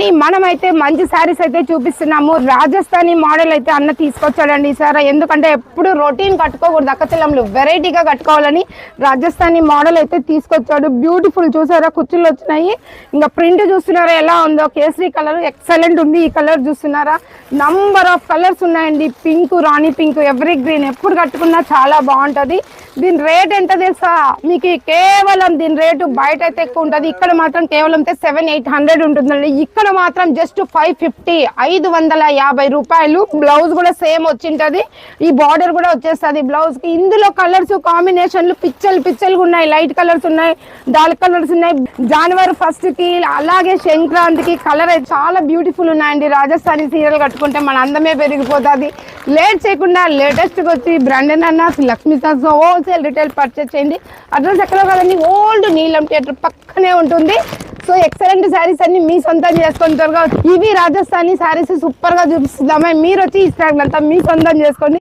అండి మనమైతే మంచి శారీస్ అయితే చూపిస్తున్నాము. రాజస్థానీ మోడల్ అయితే అన్న తీసుకొచ్చాడండి సార్. ఎందుకంటే ఎప్పుడు రొటీన్ కట్టుకోకూడదు. అక్కచెల్లెములు వెరైటీగా కట్టుకోవాలని రాజస్థానీ మోడల్ అయితే తీసుకొచ్చాడు. బ్యూటిఫుల్ చూసారా? కుర్చీలు వచ్చినాయి. ఇంకా ప్రింట్ చూస్తున్నారా? ఎలా ఉందో? కేసరి కలర్ ఎక్సలెంట్ ఉంది. ఈ కలర్ చూస్తున్నారా? నంబర్ ఆఫ్ కలర్స్ ఉన్నాయండి. పింక్ రాణి పింక్ ఎవరీ గ్రీన్. ఎప్పుడు కట్టుకున్నా చాలా బాగుంటది. దీని రేట్ ఎంత తెలుసా? మీకు కేవలం దీని రేటు బయట అయితే ఎక్కువ ఉంటుంది. ఇక్కడ మాత్రం కేవలం సెవెన్ ఎయిట్ హండ్రెడ్ ఉంటుందండి. ఇక్కడ మాత్రం జస్ట్ ఫైవ్ ఫిఫ్టీ ఐదు వందల యాభై రూపాయలు. బ్లౌజ్ కూడా సేమ్ వచ్చింటది. ఈ బార్డర్ కూడా వచ్చేస్తుంది బ్లౌజ్కి. ఇందులో కలర్స్ కాంబినేషన్లు పిచ్చలు పిచ్చలుగా ఉన్నాయి. లైట్ కలర్స్ ఉన్నాయి డార్క్ కలర్స్ ఉన్నాయి. జనవరి ఫస్ట్కి అలాగే సంక్రాంతికి కలర్ చాలా బ్యూటిఫుల్ ఉన్నాయండి. రాజస్థానీ సీరియల్ కట్టుకుంటే మన అందమే పెరిగిపోతుంది. లేట్ చేయకుండా లేటెస్ట్గా వచ్చి బ్రాండెన్ అన్న లక్ష్మీ సాస్ హోల్సేల్ రిటైల్ పర్చేస్ చేయండి. అడ్రస్ ఎక్కడో కదండి ఓల్డ్ నీలం థియేటర్ పక్కనే ఉంటుంది. సో ఎక్సలెంట్ శారీస్ అన్ని మీ సొంతం చేసుకొని త్వరగా ఇవి రాజస్థానీ శారీస్ సూపర్గా చూపిస్తున్నామే మీరు వచ్చి ఈ స్టాక్ అంతా మీ సొంతం చేసుకోండి